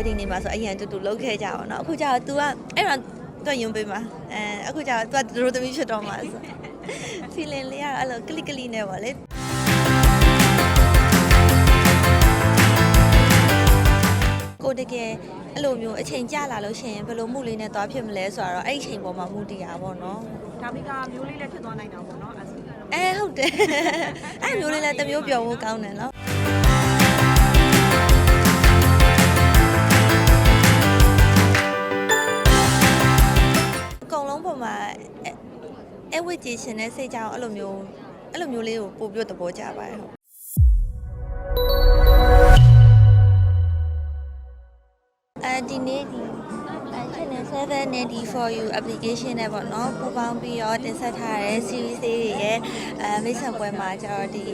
wedding နေမှာဆိုအရင်တူတူလုပ်ခဲ့ကြပါတော့အခုကျတော့ तू ကအဲ့တော့တော့ယုံပေးမှာအဲအခုကျတော့ तू ကတို့သမီးဖြစ်တော့မှာဆို feeling လေးကတော့အဲ့လိုကလစ်ကလီနဲ့ပေါ့လေကိုတကယ်အဲ့လိုမျိုးအချိန်ကြာလာလို့ရှိရင်ဘယ်လိုမှုလေးနဲ့သွားဖြစ်မလဲဆိုတော့အဲ့ဒီအချိန်ပေါ်မှာမူတည်တာပေါ့နော်ဒါမိကမျိုးလေးလည်းဖြစ်သွားနိုင်တာပေါ့နော်အဲ့ဒါအဲဟုတ်တယ်အဲ့မျိုးလေးလည်းတစ်မျိုးပြောဖို့ကောင်းတယ်နော် အဲအဲဝစ်ကြည့်ရှင်တဲ့စိတ်ကြောင့်အဲ့လိုမျိုးအဲ့လိုမျိုးလေးကိုပို့ပြီးတော့သဘောကျပါတယ်ဟုတ်အဲဒီနေ့ဒီအဲ channel 7နဲ့ဒီ for you application နဲ့ပေါ့နော်ပူပေါင်းပြီးတော့တင်ဆက်ထားတဲ့ series လေးတွေရဲ့အဲမိတ်ဆက်ပွဲမှာကျတော့ဒီ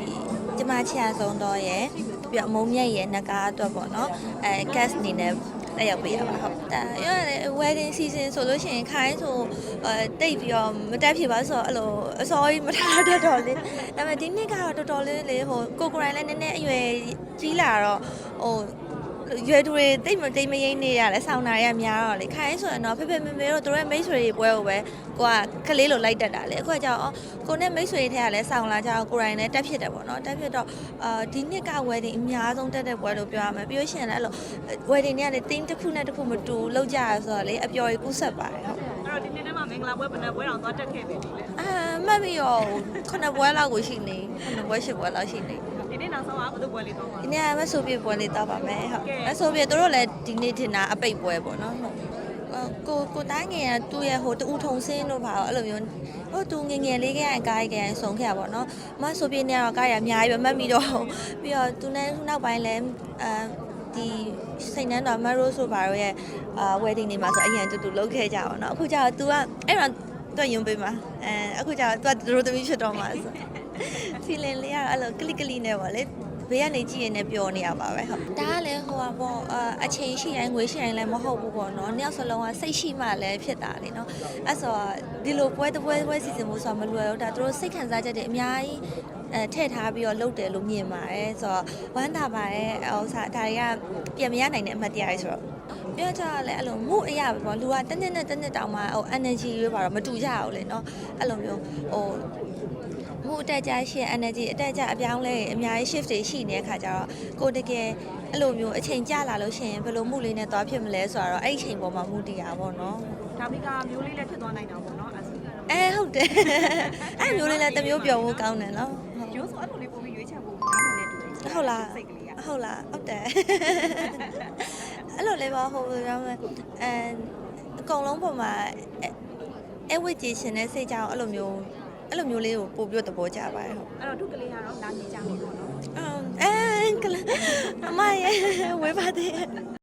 ကျမချာဆုံးတော့ရဲ့ပြီးတော့အမုံမြက်ရဲ့နဂါအတွက်ပေါ့နော်အဲ cast အနေနဲ့ တက်ရောက်ပေးရပါဟုတ်ဒါရရ wedding season ဆိုလို့ရှိရင်ခိုင်းဆိုအဲတိတ်ပြီးတော့မတက်ဖြစ်ပါဆိုတော့အဲ့လိုအစောကြီးမထားတတ်တော့လေဒါပေမဲ့ဒီနှစ်ကတော့တော်တော်လေးလေဟိုကိုကိုရိုင်းလည်းနည်းနည်းအရွယ်ကြီးလာတော့ဟို ရွယ်သူတွေတိတ်မတိတ်မရိမ့်နေရလဲဆောင်းနာရများတော့လေခိုင်းဆိုရင်တော့ဖေဖေမေမေတို့တို့ရဲ့မိတ်ဆွေတွေပွဲကိုပဲကိုကကလေးလိုလိုက်တက်တာလေအခုကကြောက်ကိုနဲ့မိတ်ဆွေတွေထဲကလည်းဆောင်းလာကြတော့ကိုရိုင်းလည်းတက်ဖြစ်တယ်ပေါ့နော်တက်ဖြစ်တော့အာဒီနှစ်က wedding အများဆုံးတက်တဲ့ပွဲလို့ပြောရမယ်ပြီးလို့ရှိရင်လည်းအဲ့လို wedding တွေကလည်း team တစ်ခုနဲ့တစ်ခုမတူလောက်ကြရဆိုတော့လေအပျော်ကြီးကူးဆက်ပါတယ်ဟုတ်အဲ့တော့ဒီနေ့ထဲမှာမင်္ဂလာပွဲဘယ်နှပွဲတောင်သွားတက်ခဲ့ပြီလေအာမှတ်ပြီးတော့ခုနှစ်ပွဲလောက်ကိုရှိနေခုနှစ်ပွဲရှစ်ပွဲလောက်ရှိနေ ဒီနေ့နောက်ဆုံးကဘယ်သူပွဲလေးသွားမှာဒီနေ့ကမဆိုပြပွဲလေးတော့ပါမယ်ဟုတ်ကဲမဆိုပြတို့တို့လည်းဒီနေ့ထင်တာအပိတ်ပွဲပေါ့နော်ဟုတ်အော်ကိုကိုတိုင်းငယ်ကသူ့ရဲ့ဟိုတူထုံစင်းတို့ပါတော့အဲ့လိုမျိုးဟိုသူငယ်ငယ်လေးကရင်ကားကရင်ဆုံးခဲ့ရပါတော့မဆိုပြနေတော့ကားရအများကြီးပဲမှတ်ပြီးတော့ပြီးတော့သူနဲ့နောက်ပိုင်းလည်းအဲဒီစိတ်နှမ်းတော်မရိုးဆိုပါတော့ရဲ့အာ wedding နေမှာဆိုအရင်တူတူလုပ်ခဲ့ကြပါတော့အခုကျတော့ तू ကအဲ့တော့တော့ယုံပေးမှာအဲအခုကျတော့ तू ကတို့သမီးဖြစ်တော့မှာဆို feeling လေးကတော့အဲ့လိုကလစ်ကလီနဲ့ပေါ့လေဘေးကနေကြည့်ရင်လည်းပျော်နေရပါပဲဟုတ်ဒါကလည်းဟိုပါပေါ့အာအချိန်ရှိတိုင်းငွေရှိတိုင်းလည်းမဟုတ်ဘူးပေါ့နော်နှစ်ယောက်စလုံးကစိတ်ရှိမှလည်းဖြစ်တာလေနော်အဲ့ဆိုတော့ဒီလိုပွဲတစ်ပွဲတစ်ပွဲစီစဉ်မှုဆိုတာမလွယ်ဘူးဒါသူတို့စိတ်ခံစားချက်တွေအများကြီး အဲထည့်ထားပြီးတော့လုပ်တယ်လို့မြင်ပါတယ်ဆိုတော့ဝမ်းသာပါတယ်ဟိုစားဒါတွေကပြန်မရနိုင်တဲ့အမှတ်တရတွေဆိုတော့ပြောကြရလဲအဲ့လိုမှုအရာပဲပေါ့လူကတစ်နှစ်နဲ့တစ်နှစ်တောင်မှဟို energy တွေပါတော့မတူကြဘူးလေနော်အဲ့လိုမျိုးဟိုမှုအတက်ကြရှင် energy အတက်ကြအပြောင်းလဲအများကြီး shift တွေရှိနေတဲ့ခါကျတော့ကိုတကယ်အဲ့လိုမျိုးအချိန်ကြာလာလို့ရှိရင်ဘယ်လိုမှုလေးနဲ့သွားဖြစ်မလဲဆိုတော့အဲ့ဒီအချိန်ပေါ်မှာမူတည်တာပေါ့နော်ဒါမိကမျိုးလေးလည်းဖြစ်သွားနိုင်တာပေါ့နော်အဲ့ဒါအဲဟုတ်တယ်အဲ့မျိုးလေးလည်းတစ်မျိုးပြောဖို့ကောင်းတယ်နော် ကျိုးဆိုအဲ့လိုလေးပုံပြီးရွေးချယ်ဖို့များနေတယ်တူတယ်ဟုတ်လားစိတ်ကလေးကဟုတ်လားဟုတ်တယ်အဲ့လိုလေးပါဟိုရောအဲအကုန်လုံးပုံမှာအဲဝစ်ကြည့်ရှင်တဲ့စိတ်ကြောင့်အဲ့လိုမျိုးအဲ့လိုမျိုးလေးကိုပို့ပြီးတော့သဘောကျပါတယ်ဟုတ်အဲ့တော့ဒုကလေးကတော့လာနေကြပြီပေါ့နော်အဲကလအမရဲ့ဝေးပါသေး